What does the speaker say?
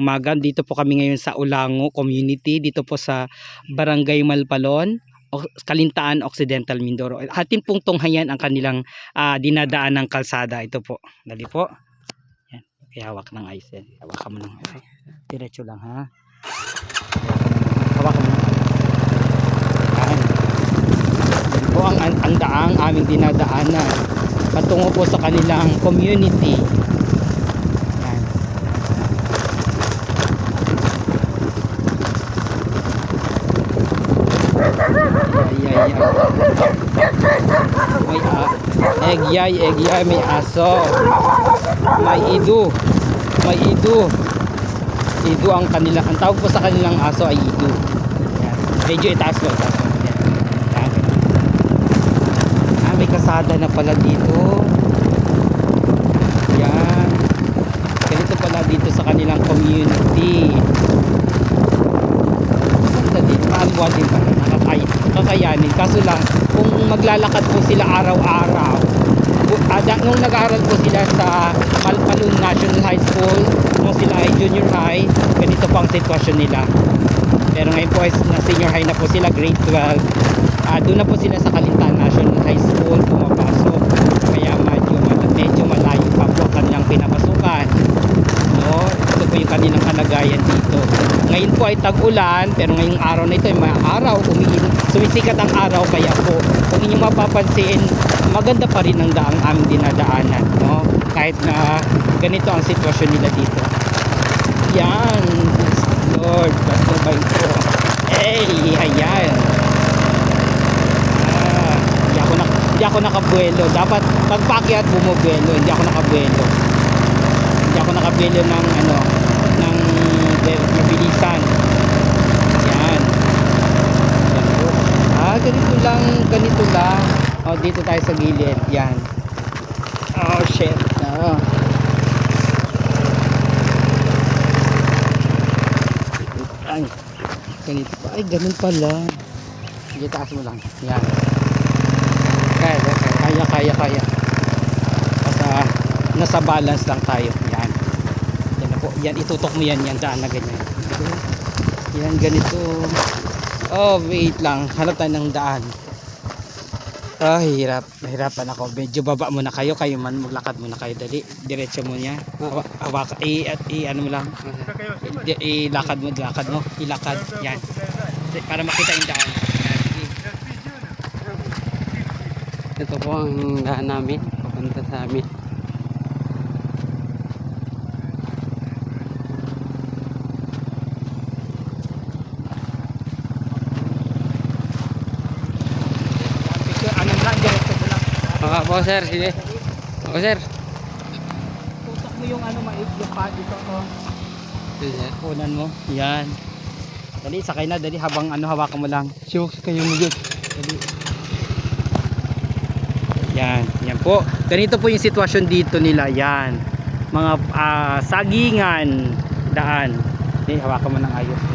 umaga. Dito po kami ngayon sa Ulango Community, dito po sa Barangay Malpalon, Kalintaan Occidental Mindoro. Atin pong tunghayan ang kanilang ah, dinadaan ng kalsada. Ito po. Dali po. Yan. Okay, hawak ng ice. yan. Hawakan mo ng ice. Diretso lang ha. Hawakan mo. Yan. Yan po ang, ang daang aming dinadaanan. Patungo po sa kanilang community. Yan. Ay, ay, ay. May a Egyay, egyay, may aso. May idu. May idu. Idu ang kanila. Ang tawag po sa kanilang aso ay idu. Yan. Medyo itaas mo, itaas. Yan. Ah, may kasada na pala dito. Yan. Ganito pala dito sa kanilang community. Maganda din. Maaliwa din pala. Kakayanin. Kaso lang, kung maglalakad po sila araw-araw, ada, nung nag-aaral po sila sa Malpalun National High School, nung sila ay junior high, ganito po ang sitwasyon nila. Pero ngayon po na senior high na po sila, grade 12. Ah, doon na po sila sa Kalintaan National High School pumapasok. Kaya medyo, medyo malayo pa po ang kanilang pinapasukan. No, ito po yung kanilang kalagayan dito. Ngayon po ay tag-ulan, pero ngayong araw na ito ay mga araw, umiin, sumisikat ang araw, kaya po, kung inyong mapapansin, maganda pa rin ang daang aming dinadaanan, no? Kahit na ganito ang sitwasyon nila dito. Yan, Lord, Pastor Baito. Hey, ayan. Ah, hindi ako, nak hindi ako nakabuelo. Dapat pagpakyat bumubuelo, hindi ako nakabuelo hindi ako nakabili ng ano ng de- mabilisan yan yan po ah ganito lang. Oh dito tayo sa gilid. Yan. Oh shit. Oh. ay ganito pa. Ay ganun pala. Sige taas mo lang. Yan. Kaya kaya kaya kaya. Basta nasa balance lang tayo. Yan. Yan na po. Yan itutok mo yan yan daan na ganyan. Yan ganito. Oh wait lang. Hanap tayo ng daan ah hirap nahirapan ako. Medyo baba muna kayo kayo man maglakad muna kayo dali. Diretso mo niya Hawa- hawak i, at i ano mo lang. Ilakad mo ilakad mo. Ilakad yan. Para makita yung daan. Ito po ang daan namin, papunta sa amin. picture ano lang diretso mo lang Oo po sir, sige. Oo sir. tutok mo yung ano mait yung pad dito oh. Sige sir. Kunan mo. Yan. Dali, sakay na. Dali, habang ano, hawakan mo lang. Siyok kayo mo dyan. Dali. Yan. Yan po. Ganito po yung sitwasyon dito nila. Yan. Mga ah, sagingan daan. Dali, hawakan mo ng ayos.